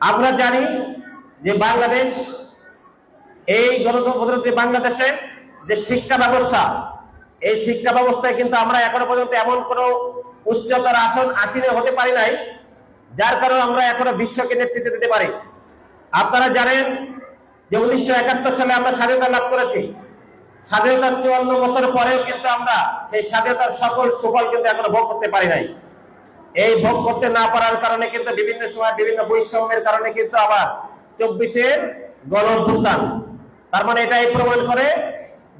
আমরা জানি যে বাংলাদেশ এই গণতন্ত্র বাংলাদেশে যে শিক্ষা ব্যবস্থা, এই শিক্ষা ব্যবস্থায় কিন্তু আমরা এখনও পর্যন্ত এমন কোনো উচ্চতর আসন আসীনে, হতে পারি নাই, যার কারণে আমরা এখনও বিশ্বকে নেতৃত্ব দিতে পারি। আপনারা জানেন যে উনিশশো একাত্তর সালে আমরা স্বাধীনতা লাভ করেছি। স্বাধীনতার চুয়ান্ন বছর পরেও কিন্তু আমরা সেই স্বাধীনতার সকল সুফল কিন্তু এখনও ভোগ করতে পারি নাই। এই ভোগ করতে না পারার কারণে কিন্তু বিভিন্ন সময় বিভিন্ন বৈষম্যের কারণে কিন্তু আবার চব্বিশের গণ অভ্যুত্থান তার মানে এটাই প্রমাণ করে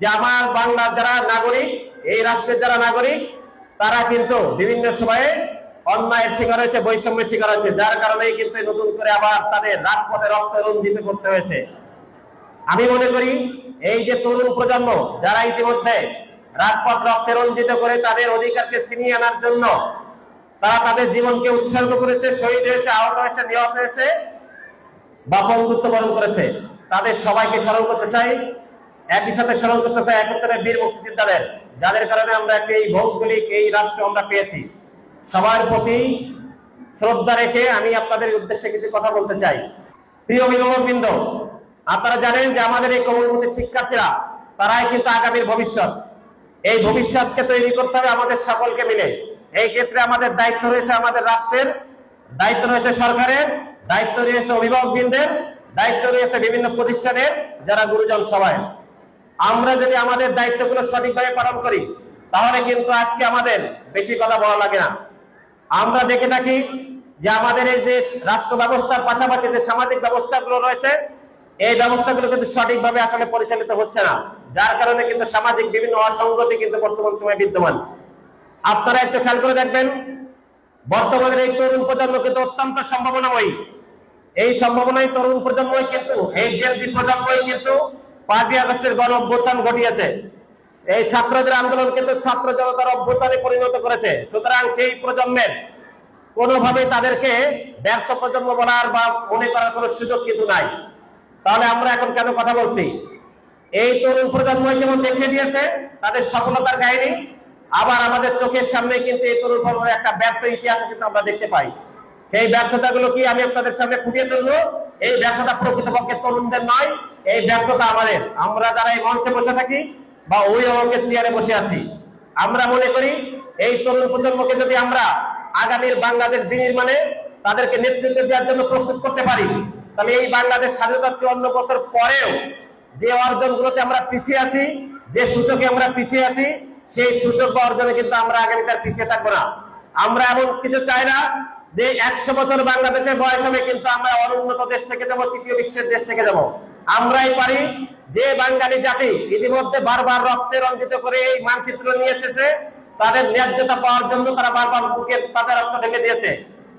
যে আমার বাংলার যারা নাগরিক, এই রাষ্ট্রের যারা নাগরিক, তারা কিন্তু বিভিন্ন সময়ে অন্যায়ের শিকার হয়েছে, বৈষম্যের শিকার হয়েছে, যার কারণেই কিন্তু নতুন করে আবার তাদের রাজপথে রক্ত রঞ্জিত করতে হয়েছে। আমি মনে করি এই যে তরুণ প্রজন্ম, যারা ইতিমধ্যে রাজপথ রক্তে রঞ্জিত করে তাদের অধিকারকে ছিনিয়ে আনার জন্য তারা তাদের জীবনকে উৎসর্গ করেছে, শহীদ হয়েছে, আহত হয়েছে, নিহত হয়েছে, বা বন্ধুত্ব বরণ করেছে। তাদের সবাইকে স্মরণ করতে চাই। একই সাথে স্মরণ করতে চাই একত্রে বীর মুক্তিযোদ্ধাদের, যাদের কারণে আমরা এই ভৌগোলিক এই রাষ্ট্র আমরা পেয়েছি। সবার প্রতি শ্রদ্ধা রেখে আমি আপনাদের উদ্দেশ্যে কিছু কথা বলতে চাই। প্রিয় অভিভাবক বৃন্দ আপনারা জানেন যে আমাদের এই কমলমতি শিক্ষার্থীরা, তারাই কিন্তু আগামীর ভবিষ্যৎ। এই ভবিষ্যৎকে তৈরি করতে হবে আমাদের সকলকে মিলে। এই ক্ষেত্রে আমাদের দায়িত্ব রয়েছে আমাদের রাষ্ট্রের, দায়িত্ব রয়েছে সরকারের, দায়িত্ব রয়েছে অভিভাবকবৃন্দের, দায়িত্ব রয়েছে বিভিন্ন প্রতিষ্ঠানের, যারা গুরুজন সবাই। আমরা যদি আমাদের দায়িত্বগুলো সঠিকভাবে পালন করি, তাহলে কিন্তু আজকে আমাদের বেশি কথা বলা লাগে না। আমরা দেখে থাকি যে আমাদের এই যে রাষ্ট্র ব্যবস্থার পাশাপাশি যে সামাজিক ব্যবস্থাগুলো রয়েছে, এই ব্যবস্থাগুলো কিন্তু সঠিকভাবে আসলে পরিচালিত হচ্ছে না। যার কারণে কিন্তু সামাজিক বিভিন্ন অসঙ্গতি কিন্তু বর্তমান সময়ে বিদ্যমান। আপনারা একটু খেয়াল করে দেখবেন, বর্তমানের এই তরুণ প্রজন্ম কিন্তু অত্যন্ত সম্ভাবনা সম্ভাবনাময়ী। এই সম্ভাবনায় তরুণ প্রজন্মই কিন্তু, এই জেনজি প্রজন্মই কিন্তু পাঁচই আগস্টের গণ অভ্যুত্থান ঘটিয়েছে। এই ছাত্রদের আন্দোলন কিন্তু ছাত্র জনতার অভ্যুত্থানে পরিণত করেছে। সুতরাং সেই প্রজন্মের কোনোভাবে তাদেরকে ব্যর্থ প্রজন্ম বলার বা মনে করার কোনো সুযোগ কিন্তু নাই। তাহলে আমরা এখন কেন কথা বলছি? এই তরুণ প্রজন্ম যেমন দেখে দিয়েছে তাদের সফলতার কাহিনী আবার আমাদের চোখের সামনে কিন্তু এই তরুণ প্রজন্মের একটা ব্যর্থ ইতিহাস কিন্তু আমরা দেখতে পাই। সেই ব্যর্থতাগুলো কি আমি আপনাদের সামনে ফুটিয়ে তুলবো? এই ব্যর্থতা প্রকৃতপক্ষে তরুণদের নয়, এই ব্যর্থতা আমাদের। আমরা যারা এই মঞ্চে বসে থাকি বা অঙ্কের চেয়ারে বসে আছি, আমরা মনে করি এই তরুণ প্রজন্মকে যদি আমরা আগামীর বাংলাদেশ বিনির্মাণে তাদেরকে নেতৃত্ব দেওয়ার জন্য প্রস্তুত করতে পারি, তাহলে এই বাংলাদেশ স্বাধীনতা চুয়ান্ন বছর পরেও যে অর্জনগুলোতে আমরা পিছিয়ে আছি, যে সূচকে আমরা পিছিয়ে আছি সেই সুযোগ বা অর্জনে কিন্তু আমরা আগামীকাল পিছিয়ে থাকব না। আমরা এমন কিছু চাই না যে একশো বছর বাংলাদেশের বয়স হবে কিন্তু আমরা অনুন্নত দেশ থেকে যাব, তৃতীয় বিশ্বের দেশ থেকে যাব। আমরাই পারি যে বাঙালি জাতি ইতিমধ্যে বারবার রক্তে রঞ্জিত করে এই মানচিত্র নিয়ে এসেছে। তাদের ন্যায্যতা পাওয়ার জন্য তারা বারবার বুকে তাদের রক্ত ঢেকে দিয়েছে।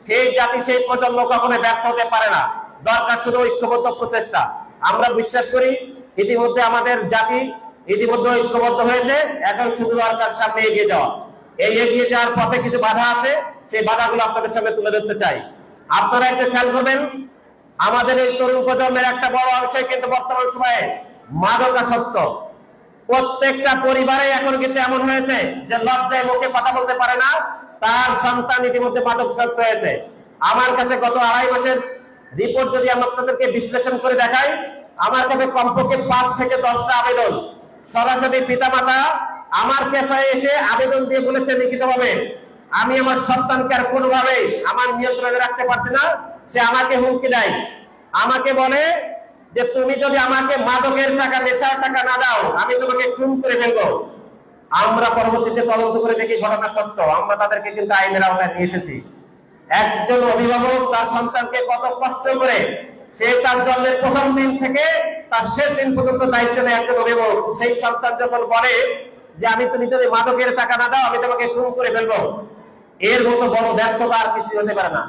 সেই জাতি, সেই প্রজন্ম কখনো ব্যর্থ হতে পারে না। দরকার শুধু ঐক্যবদ্ধ প্রচেষ্টা। আমরা বিশ্বাস করি, ইতিমধ্যে আমাদের জাতি ইতিমধ্যে ঐক্যবদ্ধ হয়েছে, এখন শুধু দরকার সামনে এগিয়ে যাওয়া। এই এগিয়ে যাওয়ার পথে কিছু বাধা আছে, সেই বাধাগুলো আপনাদের সামনে তুলে ধরতে চাই। আপনারা একটু খেয়াল করবেন, আমাদের এই তরুণ প্রজন্মের একটা বড় অংশই কিন্তু বর্তমান সময়ে মাদকাসক্ত প্রত্যেকটা পরিবারে এখন কিন্তু এমন হয়েছে যে লজ্জায় মুখে কথা বলতে পারে না, তার সন্তান ইতিমধ্যে মাদকাসক্ত হয়েছে। আমার কাছে গত আড়াই মাসের রিপোর্ট যদি আমি আপনাদেরকে বিশ্লেষণ করে দেখাই, আমার কাছে কমপক্ষে পাঁচ থেকে দশটা আবেদন সরাসরি পিতামাতা আমার পেশায় এসে আবেদন দিয়ে বলেছে লিখিতভাবে, আমি আমার সন্তানকে আর কোনোভাবেই আমার নিয়ন্ত্রণে রাখতে পারছি না, সে আমাকে হুমকি দেয়। আমাকে বলে যে, তুমি যদি আমাকে মাদকের টাকা, নেশার টাকা না দাও, আমি তোমাকে খুন করে ফেলব। আমরা পরবর্তীতে তদন্ত করে দেখি ঘটনা সত্য। আমরা তাদেরকে কিন্তু আইনের আওতায় নিয়ে এসেছি। একজন অভিভাবক তার সন্তানকে কত কষ্ট করে সে তার জন্মের প্রথম দিন থেকে তার শেষ দিন পর্যন্ত দায়িত্ব নেয় একজন অভিভাবক। সেই সন্তান যখন বলে যে, আমি তুমি যদি মাদকের টাকা না দাও, আমি তোমাকে খুন করে ফেলব। এর মতো বড় ব্যর্থতা আর কিছু হতে পারে না।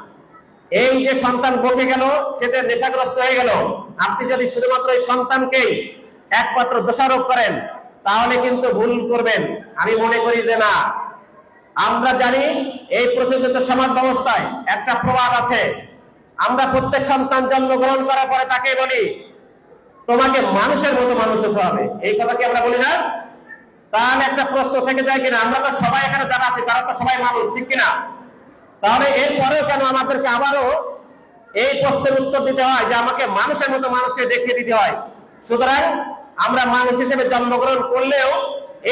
এই যে সন্তান বকে গেল সেটা নেশাগ্রস্ত হয়ে গেল। আপনি যদি শুধুমাত্র এই সন্তানকে একমাত্র দোষারোপ করেন, তাহলে কিন্তু ভুল করবেন। আমি মনে করি যে না। আমরা জানি এই প্রচলিত সমাজ ব্যবস্থায় একটা প্রবাদ আছে। আমরা প্রত্যেক সন্তান জন্মগ্রহণ করার পরে তাকে বলি তোমাকে মানুষের মতো মানুষ হতে হবে। এই কথা কি আমরা বলি না? তাহলে একটা প্রশ্ন থেকে যায় কিনা? আমরা তো সবাই এখানে যারা আছি, তারা তো সবাই মানুষ, ঠিক কিনা? তাহলে এরপরেও কেন আমাদেরকে আবারও এই প্রশ্নের উত্তর দিতে হয় যে আমাকে মানুষের মতো মানুষকে দেখিয়ে দিতে হয়? সুতরাং আমরা মানুষ হিসেবে জন্মগ্রহণ করলেও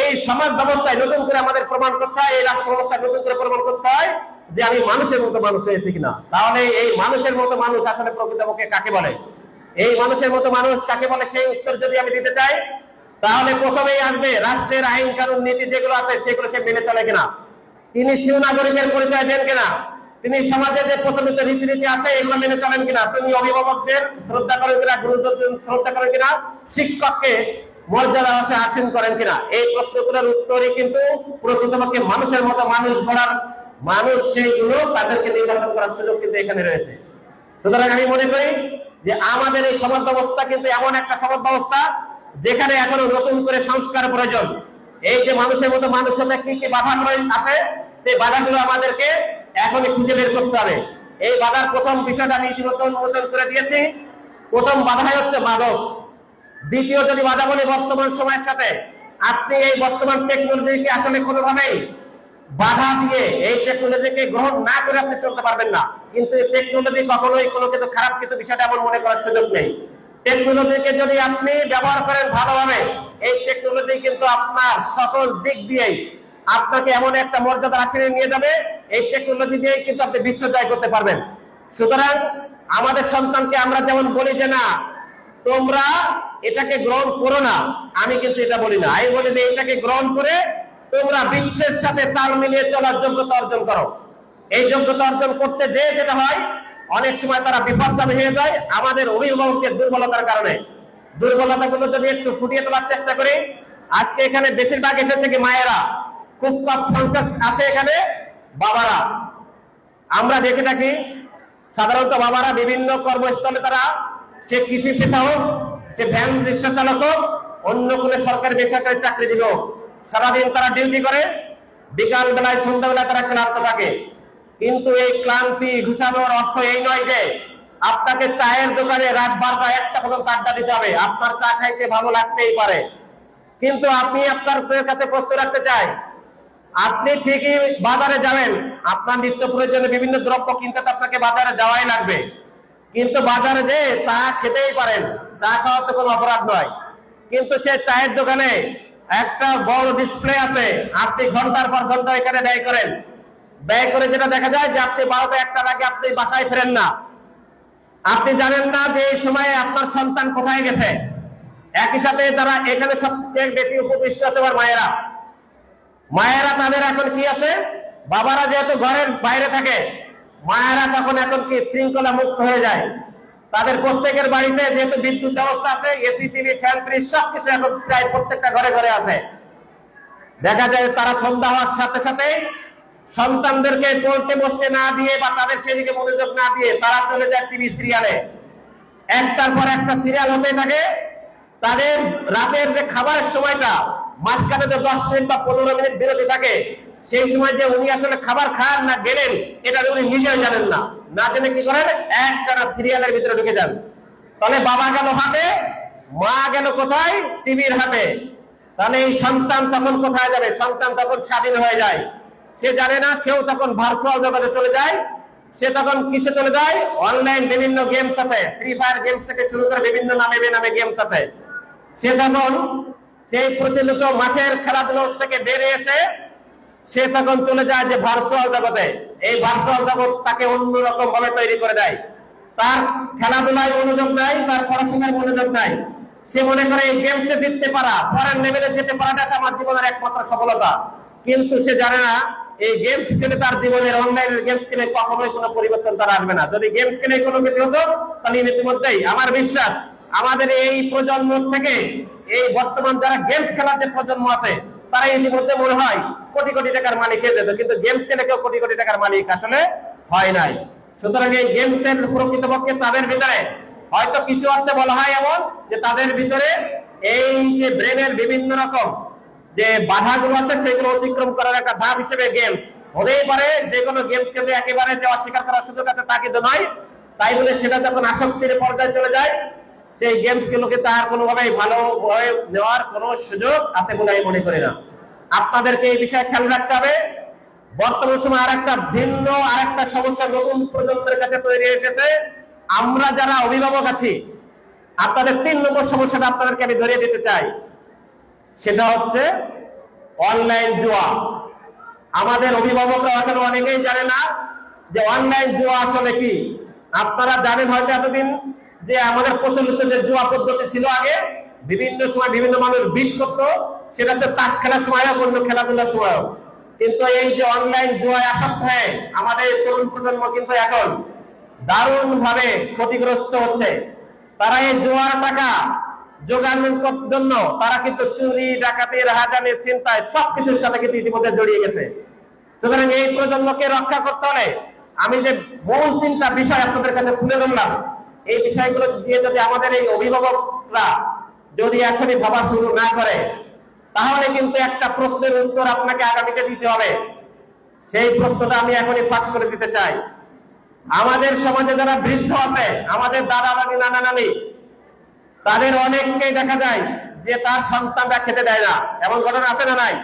এই সমাজ ব্যবস্থায় নতুন করে আমাদের প্রমাণ করতে হয়, এই রাষ্ট্র ব্যবস্থায় নতুন করে প্রমাণ করতে হয় যে আমি মানুষের মতো মানুষ হয়েছি কিনা। তাহলে এই মানুষের মতো মানুষ আসলে প্রকৃতপক্ষে কাকে বলে? এই মানুষের মতো মানুষ কাকে বলে? সেই উত্তর যদি আমি দিতে চাই, তাহলে প্রথমেই আসবে রাষ্ট্রের আইন কানুন নীতি যেগুলো আছে, সেগুলো সে মেনে চলে কিনা? তিনি শিশু নাগরিকের পরিচয় দেন কিনা? তিনি সমাজে যে প্রচলিত রীতিনীতি আছে, এগুলো মেনে চলেন কিনা? তিনি অভিভাবকদের শ্রদ্ধা করেন কিনা? গুরুত্ব শ্রদ্ধা করেন কিনা? শিক্ষককে মর্যাদা আসে আসীন করেন কিনা? এই প্রশ্নগুলোর উত্তরই কিন্তু প্রকৃতপক্ষে মানুষের মতো মানুষ গড়ার মানুষ সেইগুলো তাদেরকে নির্বাচন করার সুযোগ কিন্তু এখানে রয়েছে। সুতরাং আমি মনে করি যে আমাদের এই সমাজ ব্যবস্থা কিন্তু এমন একটা সমাজ ব্যবস্থা যেখানে এখনও নতুন করে সংস্কার প্রয়োজন। এই যে মানুষের মতো মানুষের কি কি বাধা আছে, সেই বাধাগুলো আমাদেরকে এখনই খুঁজে বের করতে হবে। এই বাধার প্রথম বিষয়টা আমি ইতিমধ্যে উন্মোচন করে দিয়েছি। প্রথম বাধাই হচ্ছে মাদক। দ্বিতীয় যদি বাধা বলি বর্তমান সময়ের সাথে, আপনি এই বর্তমান টেকনোলজিকে আসলে কোনোভাবেই বাধা দিয়ে এই টেকনোলজিকে গ্রহণ না করে আপনি চলতে পারবেন না। কিন্তু টেকনোলজি কখনোই কোনো কিছু খারাপ কিছু বিষয়টা আমার মনে করার সুযোগ নেই। টেকনোলজিকে যদি আপনি ব্যবহার করেন ভালোভাবে, এই টেকনোলজি কিন্তু আপনার সকল দিক দিয়েই আপনাকে এমন একটা মর্যাদা আসনে নিয়ে যাবে, এই টেকনোলজি দিয়ে কিন্তু আপনি বিশ্ব জয় করতে পারবেন। সুতরাং আমাদের সন্তানকে আমরা যেমন বলি যে, না, তোমরা এটাকে গ্রহণ করো না। আমি কিন্তু এটা বলি না। আমি বলি যে, এটাকে গ্রহণ করে তোমরা বিশ্বের সাথে তাল মিলিয়ে চলার যোগ্যতা অর্জন করো। এই যোগ্যতা অর্জন করতে যে যেটা হয়, অনেক সময় তারা বিপদগামী হয়ে যায়, আমাদের অভিভাবকের দুর্বলতার কারণে। দুর্বলতাগুলো যদি একটু ফুটিয়ে তোলার চেষ্টা করি, আজকে এখানে বেশিরভাগ এসেছে কি মায়েরা, খুব কম সংখ্যক আছে এখানে বাবারা। আমরা দেখে থাকি, সাধারণত বাবারা বিভিন্ন কর্মস্থলে তারা, সে কৃষি পেশা হোক সে ভ্যান রিক্সা চালক হোক অন্য কোনো সরকারি বেসরকারি চাকরিজীবী হোক সারাদিন তারা ডিউটি করে বিকাল বেলায় সন্ধ্যাবেলায় তারা ক্লান্ত থাকে। কিন্তু এই ক্লান্তি ঘুষানোর অর্থ এই নয় যে আপনাকে চায়ের দোকানে রাত বারোটা, একটা পর্যন্ত আড্ডা দিতে হবে। আপনার চা খাইতে ভালো লাগতেই পারে। কিন্তু আপনি আপনার কাছে প্রশ্ন রাখতে চাই। আপনি ঠিকই বাজারে যাবেন। আপনার নিত্য প্রয়োজনীয় বিভিন্ন দ্রব্য কিনতে তো আপনাকে বাজারে যাওয়াই লাগবে। কিন্তু বাজারে যে চা খেতেই পারেন, চা খাওয়া তো কোনো অপরাধ নয়। কিন্তু সে চায়ের দোকানে একটা বড় ডিসপ্লে আছে। আপনি ঘণ্টার পর ঘণ্টা এখানে ব্যয় করেন। ব্যয় করে যেটা দেখা যায় যে আপনি বারোটা একটা আগে আপনি বাসায় ফেরেন না। আপনি জানেন না যে এই সময়ে আপনার সন্তান কোথায় গেছে। একই সাথে তারা এখানে সবচেয়ে বেশি উপকৃষ্ট আছে মায়েরা। মায়েরা তাদের এখন কি আছে? বাবারা যেহেতু ঘরের বাইরে থাকে, মায়েরা তখন এখন কি শৃঙ্খলা মুক্ত হয়ে যায়। তাদের প্রত্যেকের বাড়িতে যেহেতু বিদ্যুৎ ব্যবস্থা আছে, এসি, টিভি, ফ্যান, ফ্রিজ, সবকিছু এখন প্রায় প্রত্যেকটা ঘরে ঘরে আছে। দেখা যায় তারা সন্ধ্যা হওয়ার সাথে সাথে সন্তানদেরকে পড়তে বসতে না দিয়ে বা তাদের সেদিকে মনোযোগ না দিয়ে তারা চলে যায় টিভি সিরিয়ালে। একটার পর একটা সিরিয়াল হতে থাকে। তাদের রাতের যে খাবারের সময়টা, মাঝখানে যে দশ মিনিট বা পনেরো মিনিট বিরতি থাকে, সেই সময় যে উনি আসলে খাবার খান না গেলেন, এটা উনি নিজেও জানেন না। না জেনে কি করেন? একটানা সিরিয়ালের ভিতরে ঢুকে যান। তাহলে বাবা গেল হাটে মা গেল কোথায়? টিভির হাটে তাহলে এই সন্তান তখন কোথায় যাবে? সন্তান তখন স্বাধীন হয়ে যায়। সে জানে না, সেও তখন ভার্চুয়াল জগতে চলে যায়, সে তখন কিসে চলে যায়? অনলাইন বিভিন্ন গেমস আছে। ফ্রি ফায়ার গেমস থেকে শুরু করে বিভিন্ন নামে বেনামে গেমস আছে। সে তখন সেই প্রচলিত মাঠের খেলাধুলো থেকে বেরিয়ে এসে, সে তখন চলে যায় যে ভার্চুয়াল জগতে। এই ভার্চুয়াল জগৎ তাকে অন্যরকম ভাবে তৈরি করে দেয়। তার খেলাধুলায় মনোযোগ নাই, তার পড়াশোনায় মনোযোগ নাই। সে মনে করে এই গেমসে জিততে পারা, পরের লেভেলে যেতে পারাটা আমার জীবনের একমাত্র সফলতা। কিন্তু সে জানে না এই গেমস খেলে তার জীবনের অনলাইন গেমস খেলে কখনোই কোনো পরিবর্তন তার আসবে না। যদি গেমস খেলে কোনো কিছু হতো, তাহলে ইতিমধ্যেই আমার বিশ্বাস আমাদের এই প্রজন্ম থেকে, এই বর্তমান যারা গেমস খেলার যে প্রজন্ম আছে তারা ইতিমধ্যে মনে হয় কোটি কোটি টাকার মালিক হয়ে যেত। কিন্তু গেমস খেলে কেউ কোটি কোটি টাকার মালিক আসলে হয় নাই। সুতরাং এই গেমস এর প্রকৃতপক্ষে তাদের ভিতরে হয়তো কিছু অর্থে বলা হয় এমন যে তাদের ভিতরে এই যে ব্রেনের বিভিন্ন রকম যে বাধাগুলো আছে, সেগুলো অতিক্রম করার একটা ধাপ হিসেবে গেমস হতেই পারে যে কোনো গেমস কিন্তু একেবারে যে অস্বীকার করার সুযোগ আছে, তা কিন্তু নয়। তাই বলে সেটা যখন আসক্তির পর্যায়ে চলে যায়, সেই গেমস গুলোকে তার কোনোভাবেই ভালো হয়ে নেওয়ার কোনো সুযোগ আছে বলে আমি মনে করি না। আপনাদেরকে এই বিষয়ে খেয়াল রাখতে হবে। বর্তমান সময় আর একটা ভিন্ন আর একটা সমস্যা নতুন প্রজন্মের কাছে তৈরি এসেছে। আমরা যারা অভিভাবক আছি, আপনাদের তিন নম্বর সমস্যাটা আপনাদেরকে আমি ধরিয়ে দিতে চাই। সেটা হচ্ছে অনলাইন জুয়া। আমাদের অভিভাবকরা এখন অনেকেই জানে না যে অনলাইন জুয়া আসলে কি। আপনারা জানেন হয়তো এতদিন যে আমাদের প্রচলিত যে জুয়া পদ্ধতি ছিল আগে, বিভিন্ন সময় বিভিন্ন মানুষ বিট করতো, সেটা হচ্ছে তাস খেলার সময় হোক অন্য খেলাধুলার সময় হোক কিন্তু এই যে অনলাইন জুয়ায় আসক্ত হয়ে আমাদের তরুণ প্রজন্ম কিন্তু এখন দারুণ ভাবে ক্ষতিগ্রস্ত হচ্ছে। তারা এই জোয়ার টাকা যোগানোর জন্য তারা কিন্তু চুরি, ডাকাতি, রাহাজানি চিন্তায় সবকিছুর সাথে কিন্তু ইতিমধ্যে জড়িয়ে গেছে। সুতরাং এই প্রজন্মকে রক্ষা করতে হলে আমি যে মূল তিনটা বিষয় আপনাদের কাছে তুলে ধরলাম, এই বিষয়গুলো দিয়ে যদি আমাদের এই অভিভাবকরা যদি এখনই ভাবা শুরু না করে, তাহলে কিন্তু একটা প্রশ্নের উত্তর আপনাকে আগামীতে দিতে হবে। সেই প্রশ্নটা আমি এখনই ফাঁস করে দিতে চাই। আমাদের সমাজে যারা বৃদ্ধ আছে, আমাদের দাদা দাদি নানা নানি তাদের অনেককেই দেখা যায় যে তার সন্তানরা খেতে দেয় না। এমন ঘটনা আছে না নাই?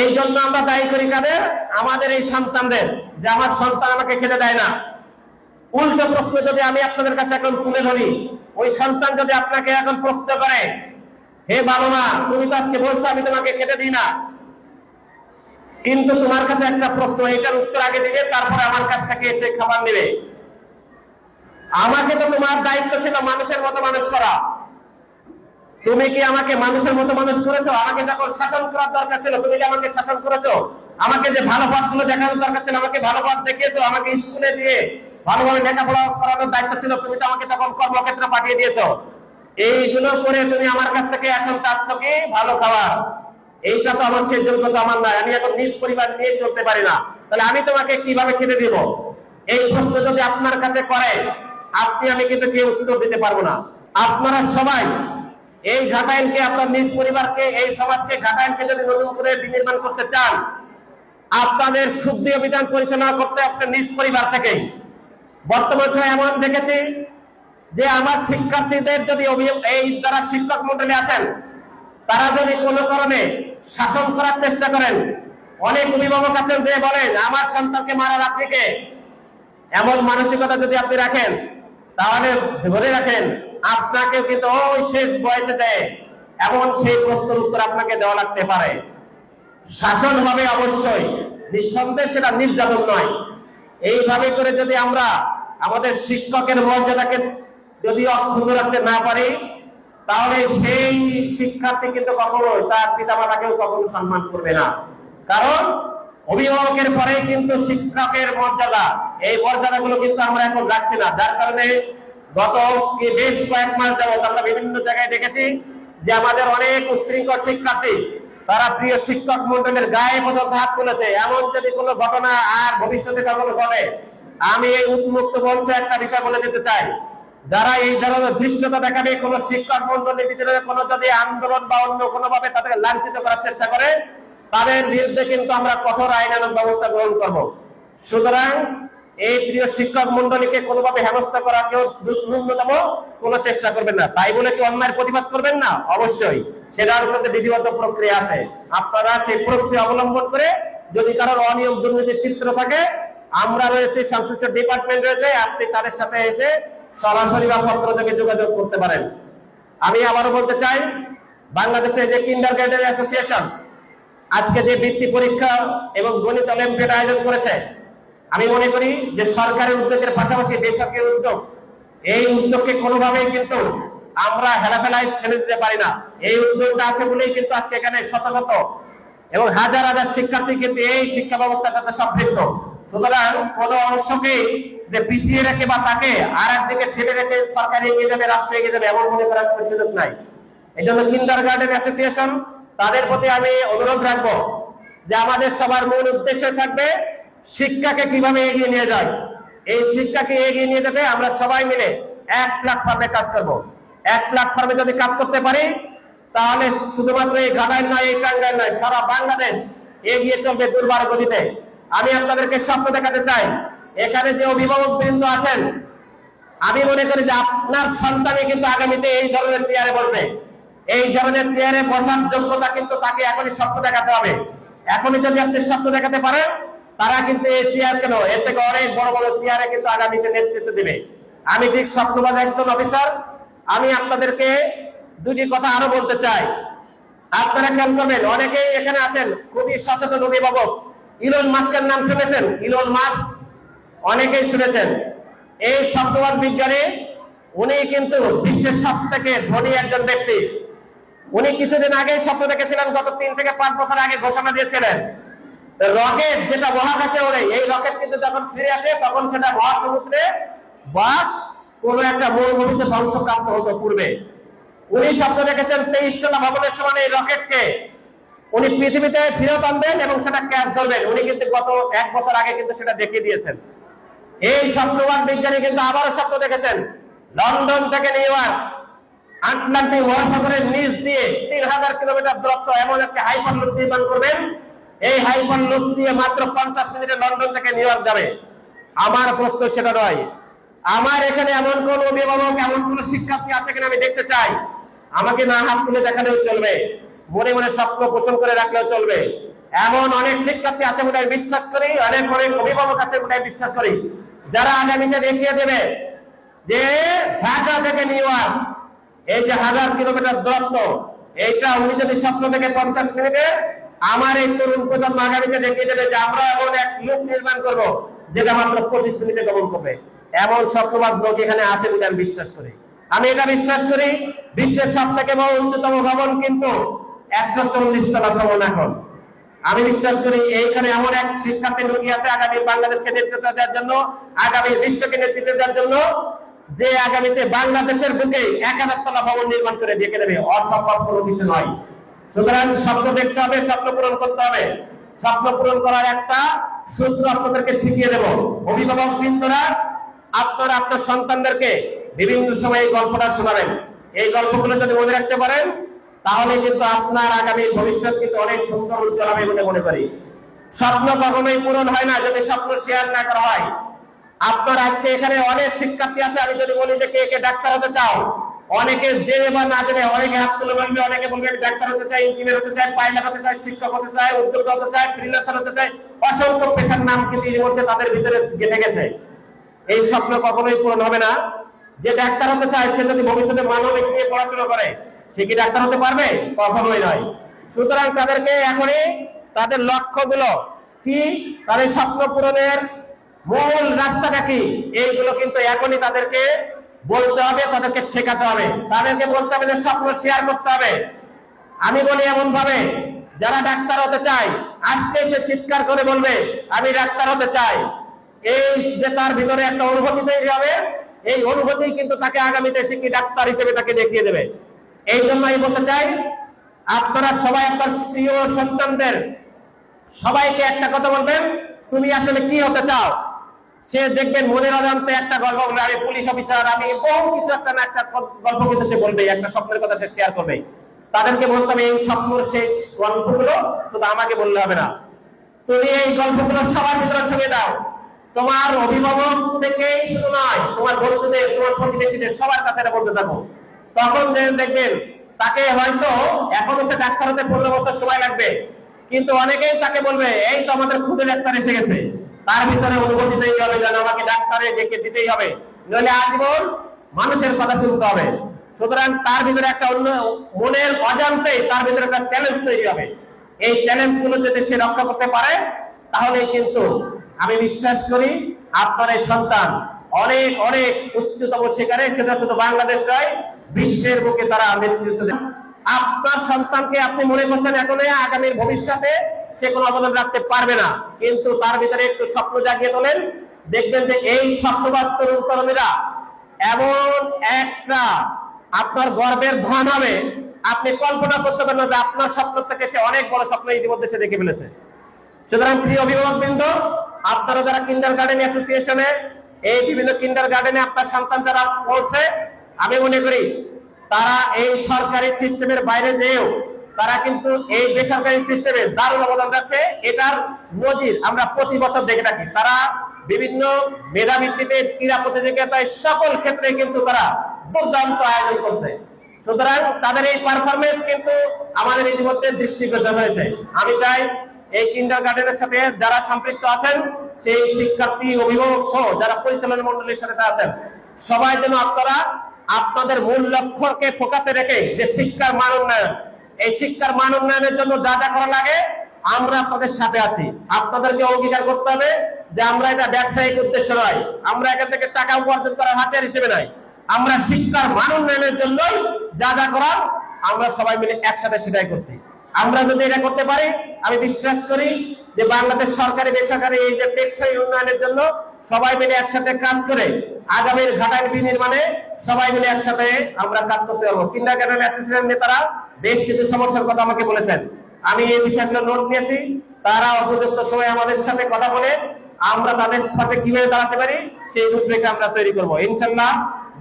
এই জন্য আমরা দায়ী করি কাদের? আমাদের এই সন্তানদের, যে আমার সন্তান আমাকে খেতে দেয় না। উল্টো প্রশ্ন যদি আমি আপনাদের কাছে এখন তুলে ধরি, ওই সন্তান যদি আপনাকে এখন প্রশ্ন করে, হে বাবা মা তুমি তো আজকে বলছো আমি তোমাকে খেতে দিই না। কিন্তু তোমার কাছে একটা প্রশ্ন, এটার উত্তর আগে দিবে তারপরে আমার কাছ থেকে এসে খাবার নেবে। আমাকে তো তোমার দায়িত্ব ছিল মানুষের মতো মানুষ করা। তুমি কি আমাকে মানুষের মতো মানুষ করেছ? আমাকে যখন শাসন করার দরকার ছিল, তুমি কি আমাকে শাসন করেছ? আমাকে যে ভালো পথগুলো দেখানোর দরকার ছিল, আমাকে ভালো পথ দেখিয়েছো, আমাকে স্কুলে দিয়ে ভালোভাবে লেখাপড়া করানোর দায়িত্ব ছিল, তুমি তো আমাকে তখন কর্মক্ষেত্রে পাঠিয়ে দিয়েছ। এইগুলো করে তুমি আমার কাছ থেকে এখন চাচ্ছ কি? ভালো খাবার। এইটা তো আমার সেই যোগ্যতা আমার নয়। আমি এখন নিজ পরিবার নিয়ে চলতে পারি না। তাহলে আমি তোমাকে কীভাবে খেতে দিব? এই প্রশ্ন যদি আপনার কাছে করে আপনি, আমি কিন্তু কেউ উত্তর দিতে পারব না। আপনারা সবাই এই ঘাটাইলকে আপনার নিজ পরিবারকে, এই সমাজকে ঘাটাইলকে যদি নতুন করে বিনির্মাণ করতে চান, আপনাদের শুদ্ধি অভিযান পরিচালনা করতে আপনার নিজ পরিবার থেকেই বর্তমান সময় এমন দেখেছি যে আমার শিক্ষার্থীদের যদি এই যারা শিক্ষক মন্ডলী আছেন, তারা যদি কোনো কারণে শাসন করার চেষ্টা করেন, অনেক অভিভাবক আছেন যে বলেন, আমার সন্তানকে মারার আপনি কে এমন মানসিকতা যদি আপনি রাখেন তাহলে ধরে রাখেন, আপনাকে কিন্তু ওই শেষ বয়সে যায় এমন সেই প্রশ্নের উত্তর আপনাকে দেওয়া লাগতে পারে। শাসন হবে অবশ্যই, নিঃসন্দেহে সেটা নির্যাতন নয়। এইভাবে করে যদি আমরা আমাদের শিক্ষকের মর্যাদাকে যদি অক্ষুণ্ণ রাখতে না পারি, তাহলে সেই শিক্ষার্থী কিন্তু কখনো তার পিতামাতাকেও কখনো সম্মান করবে না। কারণ অভিভাবকের পরেই কিন্তু শিক্ষকের মর্যাদা। এই মর্যাদাগুলো কিন্তু আমরা এখন রাখছি না। যার কারণে গত বেশ কয়েক মাস যাবত আমরা বিভিন্ন জায়গায় দেখেছি যে আমাদের অনেক উচ্ছৃঙ্খল শিক্ষার্থী, তারা প্রিয় শিক্ষক মন্ডলের গায়ে পর্যন্ত হাত তুলেছে। এমন যদি কোনো ঘটনা আর ভবিষ্যতে কখনো ঘটে, আমি এই উন্মুক্ত মঞ্চে একটা বিষয় বলে দিতে চাই। যারা এই ধরনের ধৃষ্টতা দেখাবে, কোন শিক্ষক মন্ডলের ভিতরে কোনো যদি আন্দোলন বা অন্য কোনো ভাবে তাদেরকে লাঞ্ছিত করার চেষ্টা করে তাদের বিরুদ্ধে কিন্তু আমরা কঠোর আইনানুগ ব্যবস্থা গ্রহণ করব। সুতরাং এই প্রিয় শিক্ষক মন্ডলীকে কোনোভাবে হেনস্থা করা কেউ ন্যূনতম কোনো চেষ্টা করবেন না। তাই বলে কি অন্যায়ের প্রতিবাদ করবেন না? অবশ্যই। সেটার মধ্যে বিধিবদ্ধ প্রক্রিয়া আছে। আপনারা সেই প্রক্রিয়া অবলম্বন করে যদি কারোর অনিয়ম দুর্নীতির চিত্র থাকে, আমরা রয়েছে, সংশ্লিষ্ট ডিপার্টমেন্ট রয়েছে, আপনি তাদের সাথে এসে সরাসরি বা পত্র থেকে যোগাযোগ করতে পারেন। আমি আবারও বলতে চাই, বাংলাদেশে যে কিন্ডার গার্ডেন অ্যাসোসিয়েশন আজকে যে বৃত্তি পরীক্ষা এবং গণিত অলিম্পিয়াড আয়োজন করেছে, আমি মনে করি যে সরকারের উদ্যোগের পাশাপাশি বেসরকারি উদ্যোগ, এই উদ্যোগকে কোনোভাবেই কিন্তু আমরা হেলাফেলায় ছেড়ে দিতে পারি না। এই উদ্যোগটা আছে বলেই কিন্তু আজকে এখানে শত শত এবং হাজার হাজার শিক্ষার্থী কিন্তু এই শিক্ষা ব্যবস্থার সাথে সম্পৃক্ত। সুতরাং কোন অংশকে যে পিছিয়ে রেখে বা তাকে আর একদিকে ঠেলে রেখে সরকার এগিয়ে যাবে, রাষ্ট্র এগিয়ে যাবে, এমন মনে করার কোনো সুযোগ নাই। এই জন্য কিন্ডার গার্ডেন অ্যাসোসিয়েশন তাদের প্রতি আমি অনুরোধ রাখব যে আমাদের সবার মূল উদ্দেশ্য থাকবে শিক্ষাকে কীভাবে এগিয়ে নিয়ে যায় এই শিক্ষাকে এগিয়ে নিয়ে যেতে আমরা সবাই মিলে এক প্ল্যাটফর্মে কাজ করব। এক প্ল্যাটফর্মে যদি কাজ করতে পারি, তাহলে শুধুমাত্র এই ঘাটাইল নয়, এই টাঙ্গাইল নয়, সারা বাংলাদেশ এগিয়ে চলবে দুর্বার গতিতে। আমি আপনাদেরকে স্বপ্ন দেখাতে চাই, এখানে যে অভিভাবক বৃন্দ আছেন, আমি মনে করি যে আপনার সন্তানই কিন্তু আগামীতে এই ধরনের চেয়ারে বসবে। এই ধরনের চেয়ারে বসার যোগ্যতা কিন্তু তাকে এখনই স্বপ্ন দেখাতে হবে। এখনই যদি আপনি স্বপ্ন দেখাতে পারেন, তারা কিন্তু এই চেয়ার কেন? এর থেকে অনেক বড় বড় চেয়ারে কিন্তু আগামীতে নেতৃত্ব দেবে। আমি ঠিক স্বপ্নবাজ একজন অফিসার। আমি আপনাদেরকে দুটি কথা আরও বলতে চাই। আপনারা খেয়াল করবেন, অনেকেই এখানে আছেন, খুবই সচেতন অভিভাবক। ইলন মাস্কের নাম শুনেছেন? ইলন মাস্ক অনেকেই শুনেছেন। এই শব্দবাদ বিজ্ঞানী, উনি কিন্তু বিশ্বের সব থেকে ধনী একজন ব্যক্তি। উনি কিছুদিন আগে স্বপ্ন দেখেছিলেন, গত তিন থেকে পাঁচ বছর আগে ঘোষণা দিয়েছিলেন, রকেট যেটা মহাকাশে ওড়ে, এই রকেট কিন্তু যখন ফিরে আসে, তখন সেটা মহাসমুদ্রে বাস কোন একটা মরুভূমিতে ধ্বংসপ্রাপ্ত হতো পূর্বে। উনি স্বপ্ন দেখেছেন তেইশ তলা ভবনের সমান এই রকেটকে। উনি পৃথিবীতে ফিরত আনবেন এবং সেটা ক্যাচ ধরবেন। উনি কিন্তু গত এক বছর আগে কিন্তু সেটা দেখিয়ে দিয়েছেন। এই স্বপ্নবান বিজ্ঞানী কিন্তু আবারও স্বপ্ন দেখেছেন, লন্ডন থেকে নিউ ইয়র্ক। আটলান্টিক মহাসাগরের নিচ দিয়ে তিন হাজার কিলোমিটার দূরত্ব এমন একটা হাইপার লুপ নির্মাণ করবেন। এই হাইপার লুপ দিয়ে মাত্র পঞ্চাশ মিনিটে লন্ডন থেকে নিউ ইয়র্ক যাবে। আমার প্রশ্ন সেটা নয়। আমার এখানে এমন কোন অভিভাবক, এমন কোন শিক্ষার্থী আছে কিনা আমি দেখতে চাই। আমাকে না হাত তুলে দেখালেও চলবে। মনে মনে স্বপ্ন পোষণ করে রাখলেও চলবে। এমন অনেক শিক্ষার্থী আছে বলে বিশ্বাস করি, অনেক অনেক অভিভাবক আছে বলে বিশ্বাস করি। যারা আগামীতে দেখিয়ে দেবে যে ঢাকা থেকে নিউ ইয়র্ক এই যে হাজার কিলোমিটার দূরত্ব, এইটা উনি যদি স্বপ্ন থেকে পঞ্চাশ মিনিটে আমার এই তরুণ প্রজন্ম আগামীতে দেখিয়ে দেবে যে আমরা এমন এক লুক নির্মাণ করব যেটা মাত্র পঁচিশ মিনিটে গমন করবে। এমন স্বপ্নবাদ লোক এখানে আছে বলে আমি বিশ্বাস করি। আমি এটা বিশ্বাস করি, বিশ্বের সব থেকে বড় উচ্চতম ভবন কিন্তু একশো চল্লিশ তলা সমান এখন। আমি বিশ্বাস করি এইখানে এমন এক শিক্ষার্থী ঢুকি আছে আগামী বাংলাদেশকে নেতৃত্ব দেওয়ার জন্য, আগামী বিশ্বকে নেতৃত্ব দেওয়ার জন্য। যে আগামীতে বাংলাদেশের বুকে এক হাজার তলা ভবন নির্মাণ করে দিয়ে দেবে, অসম্ভব কোনো কিছু নয়। সুতরাং স্বপ্ন দেখতে হবে, স্বপ্ন পূরণ করতে হবে। স্বপ্ন পূরণ করার একটা সূত্র আপনাদেরকে শিখিয়ে দেব। অভিভাবক বৃন্দরা, আপনারা আপনার সন্তানদেরকে বিভিন্ন সময় এই গল্পটা শোনাবেন। এই গল্পগুলো যদি মনে রাখতে পারেন, তাহলে কিন্তু আপনার আগামী ভবিষ্যৎ কিন্তু অনেক সুন্দর উজ্জ্বল হবে বলে মনে করি। স্বপ্ন কখনোই পূরণ হয় না যদি স্বপ্ন শেয়ার না করা হয়। আপনার আজকে এখানে অনেক শিক্ষার্থী আছে, আমি যদি বলি যে কে কে ডাক্তার হতে চাও, অনেকে জেনে বা না জেনে, অনেকে হাত তুলে বলবে অনেকে বলবে ডাক্তার হতে চাই ইঞ্জিনিয়ার হতে চাই পাইলট হতে চাই, শিক্ষক হতে চাই, উদ্যোক্তা হতে চাই ফ্রিল্যান্সার হতে চাই, অসংখ্য পেশার নাম কিন্তু এর মধ্যে তাদের ভিতরে গেঁথে গেছে। এই স্বপ্ন কখনোই পূরণ হবে না। যে ডাক্তার হতে চায়, সে যদি ভবিষ্যতে মানবিক নিয়ে পড়াশোনা করে, সে কি ডাক্তার হতে পারবে? কখনোই নয়। সুতরাং তাদেরকে এখনই তাদের লক্ষ্যগুলো কি? তাদের স্বপ্ন পূরণের মূল রাস্তাটা কি? এইগুলো কিন্তু এখনই তাদেরকে বলতে হবে, তাদেরকে শেখাতে হবে। তাদেরকে বলতে হবে যে স্বপ্ন শেয়ার করতে হবে। আমি বলি এমন ভাবে যারা ডাক্তার হতে চায়, আজকে সে চিৎকার করে বলবে, আমি ডাক্তার হতে চাই। এই যে তার ভিতরে একটা অনুভূতি তৈরি হবে, এই অনুভূতি কিন্তু তাকে আগামীতে সে কি ডাক্তার হিসেবে তাকে দেখিয়ে দেবে। এই জন্য আমি বলতে চাই, আপনারা সবাই আপনার প্রিয় সন্তানদের সবাইকে একটা কথা বলবেন, তুমি আসলে কি হতে চাও? সে দেখবেন মনের অজান্তে একটা গল্প বলবে আমি পুলিশ অফিসার, আমি বহু কিছু একটা না একটা গল্প কিন্তু সে বলবে একটা স্বপ্নের কথা সে শেয়ার করবে তাদেরকে বলতে হবে এই স্বপ্নর শেষ গল্পগুলো শুধু আমাকে বললে হবে না। তুমি এই গল্পগুলো সবার ভিতরে ছড়িয়ে দাও। তোমার অভিভাবক থেকেই শুধু নয়, তোমার বন্ধুদের, তোমার প্রতিবেশীদের সবার কাছে এটা বলতে থাকো। তখন দেখবেন, তাকে হয়তো এখনও সে ডাক্তার হতে পনেরো বছর সময় লাগবে, কিন্তু অনেকেই তাকে বলবে, এই তো আমাদের খুদে ডাক্তার এসে গেছে। তার ভিতরে অনুভূতি তৈরি হবে যেন আমাকে ডাক্তারে ডেকে দিতেই হবে। নইলে আজীবন মানুষের কথা শুনতে হবে। সুতরাং তার ভিতরে একটা অন্য মনের অজান্তে তার ভিতরে একটা চ্যালেঞ্জ তৈরি হবে। এই চ্যালেঞ্জগুলো যদি সে রক্ষা করতে পারে তাহলে কিন্তু আমি বিশ্বাস করি আপনার এই সন্তান অনেক অনেক উচ্চতম শিকারে সেটা শুধু বাংলাদেশ নয়, বিশ্বের বুকে তারা নেতৃত্ব দেন আপনার সন্তানকে আপনি মনে করছেন এখন আগামীর ভবিষ্যতে সে কোনো অবদান রাখতে পারবে না। কিন্তু তার ভিতরে একটু স্বপ্ন জাগিয়ে তোলেন। দেখবেন যে এই স্বপ্নবাদ তরুণ তরুণীরা এমন একটা আপনার গর্বের ধন হবে। আপনি কল্পনা করতে পারেন যে আপনার স্বপ্ন থেকে সে অনেক বড় স্বপ্ন ইতিমধ্যে সে দেখে ফেলেছে। সুতরাং প্রিয় অভিভাবক বৃন্দ, আপনারা যারা কিন্ডার গার্ডেন অ্যাসোসিয়েশনে এই বিভিন্ন কিন্ডার গার্ডেনে আপনার সন্তান যারা পড়ছে, আমি মনে করি তারা এই সরকারি সিস্টেমের বাইরে যেও তারা কিন্তু এই বেসরকারি সিস্টেমে দারুণ অবদান রাখছে। এটার নজির আমরা প্রতি বছর দেখে থাকি। তারা বিভিন্ন মেধাভিত্তিতে ক্রীড়া প্রতিযোগিতায় সকল ক্ষেত্রে কিন্তু তারা দুর্দান্ত আয়োজন করছে। সুতরাং তাদের এই পারফরমেন্স কিন্তু আমাদের ইতিমধ্যে দৃষ্টিগোচর হয়েছে। আমি চাই এই কিন্ডার গার্ডেনের সাথে যারা সম্পৃক্ত আছেন, সেই শিক্ষার্থী, অভিভাবক সহ যারা পরিচালনা মন্ডলীর সাথে আছেন, সবাই যেন আপনারা আপনাদের মূল লক্ষ্যকে ফোকাসে রেখে যে শিক্ষার মান উন্নয়ন এই শিক্ষার মান উন্নয়নের জন্য যা যা করা লাগে, আমরা আপনাদের সাথে আছি। আপনাদেরকে অঙ্গীকার করতে হবে যে আমরা এটা ব্যবসায়িক উদ্দেশ্য নয়। আমরা এখান থেকে টাকা উপার্জন করার হাতিয়ার হিসেবে নয়। আমরা শিক্ষার মান উন্নয়নের জন্যই যা যা করার, আমরা সবাই মিলে একসাথে সেটাই করছি। আমরা যদি এটা করতে পারি, আমি বিশ্বাস করি যে বাংলাদেশ সরকারি, বেসরকারি এই যে টেকসই উন্নয়নের জন্য সবাই মিলে একসাথে কাজ করে আগামীর ঘাটাল বিনির্মাণে সবাই মিলে একসাথে আমরা কাজ করতে পারব। কিন্ডার গার্ডেন অ্যাসোসিয়েশন নেতারা বেশ কিছু সমস্যার কথা আমাকে বলেছেন। আমি এই বিষয়গুলো নোট নিয়েছি। তারা উপযুক্ত সময় আমাদের সাথে কথা বলে আমরা তাদের পাশে কীভাবে দাঁড়াতে পারি, সেই রূপরেখা আমরা তৈরি করব। ইনশাল্লাহ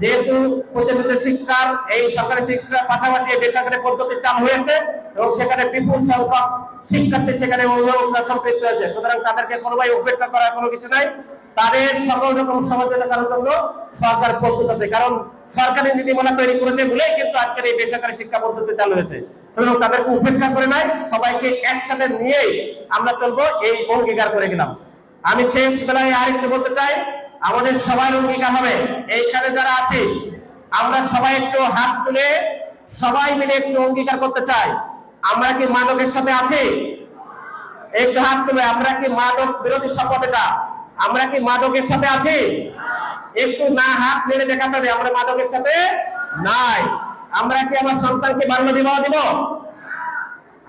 যেহেতু প্রচলিত শিক্ষার এই সরকারি শিক্ষার পাশাপাশি বেসরকারি পদ্ধতি চালু হয়েছে এবং সেখানে বিপুল সংখ্যক শিক্ষার্থী সেখানে অভিভাবকরা সম্পৃক্ত হয়েছে। সুতরাং তাদেরকে কোনোভাবে উপেক্ষা করার কোনো কিছু নাই। তাদের সকল রকম সহযোগিতা করার জন্য সরকার প্রস্তুত আছে। কারণ সরকারি নীতিমালা তৈরি করেছে বলেই কিন্তু আজকের এই বেসরকারি শিক্ষা পদ্ধতি চালু হয়েছে। তাদেরকে উপেক্ষা করে নাই, সবাইকে একসাথে নিয়েই আমরা চলবো, এই অঙ্গীকার করে গেলাম। আমি শেষ বেলায় আরেকটু বলতে চাই, আমাদের সবার অঙ্গীকার হবে। এইখানে যারা আছি, আমরা সবাই একটু হাত তুলে সবাই মিলে একটু অঙ্গীকার করতে চাই। আমরা কি মাদকের সাথে আছি? একটু হাত তুলে, আমরা কি মাদক বিরোধী শপথ এটা? আমরা কি মাদকের সাথে আছি? একটু না হাত নেড়ে দেখাতে হবে, আমরা মাদকের সাথে নাই। আমরা কি আমার সন্তানকে বাল্য বিবাহ দিব?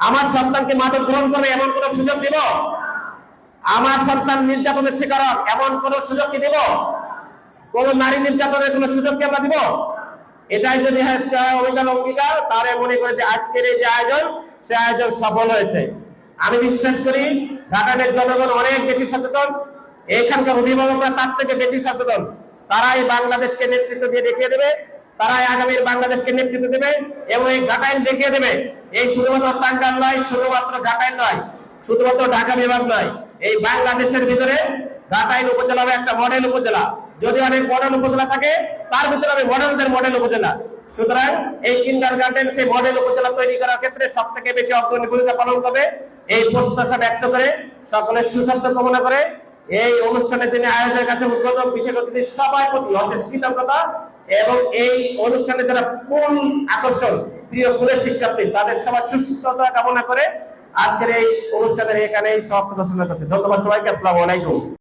আমার সন্তানকে মাদক গ্রহণ করবে এমন কোন সুযোগ দিব? আমার সন্তান নির্যাতনের শিকার এমন কোন সুযোগ কি দিব? কোন নারী নির্যাতনের কোন সুযোগ কি আমরা দিব? এটাই যদি অভিযান অঙ্গীকার, তাহলে মনে করে যে আজকের এই যে আয়োজন সে আয়োজন সফল হয়েছে। আমি বিশ্বাস করি ঘাটালের জনগণ অনেক বেশি সচেতন এখানকার অভিভাবকরা তার থেকে বেশি সচেতন। তারাই বাংলাদেশকে নেতৃত্ব দিয়ে দেখিয়ে দেবে, তারাই আগামীর বাংলাদেশকে নেতৃত্ব দেবে এবং এই ঘাটাইল দেখিয়ে দেবে। এই শুধুমাত্র টাঙ্গাল নয়, শুধুমাত্র ঘাটাইল নয়, শুধুমাত্র ঢাকা বিভাগ নয়, এই বাংলাদেশের ভিতরে ঘাটাইল উপজেলা একটা মডেল উপজেলা। যদি অনেক মডেল উপজেলা থাকে, তার ভিতরে হবে মডেলদের মডেল উপজেলা। সুতরাং এই কিন্ডার গার্ডেন সেই মডেল উপজেলা তৈরি করার ক্ষেত্রে সব থেকে বেশি অগ্রণী ভূমিকা পালন করবে। এই প্রত্যাশা ব্যক্ত করে সকলের সুস্বাস্থ্য কামনা করে এই অনুষ্ঠানে তিনি আয়োজকের কাছে উদ্বোধক বিশেষ অতিথি সবাই প্রতি অশেষ কৃতজ্ঞতা এবং এই অনুষ্ঠানে যারা মূল আকর্ষণ, প্রিয় কুলের শিক্ষার্থী, তাদের সবার সুস্থতা কামনা করে আজকের এই অনুষ্ঠানের এখানে সমাপ্ত ঘোষণা করতে ধন্যবাদ সবাইকে, আসসালামু আলাইকুম।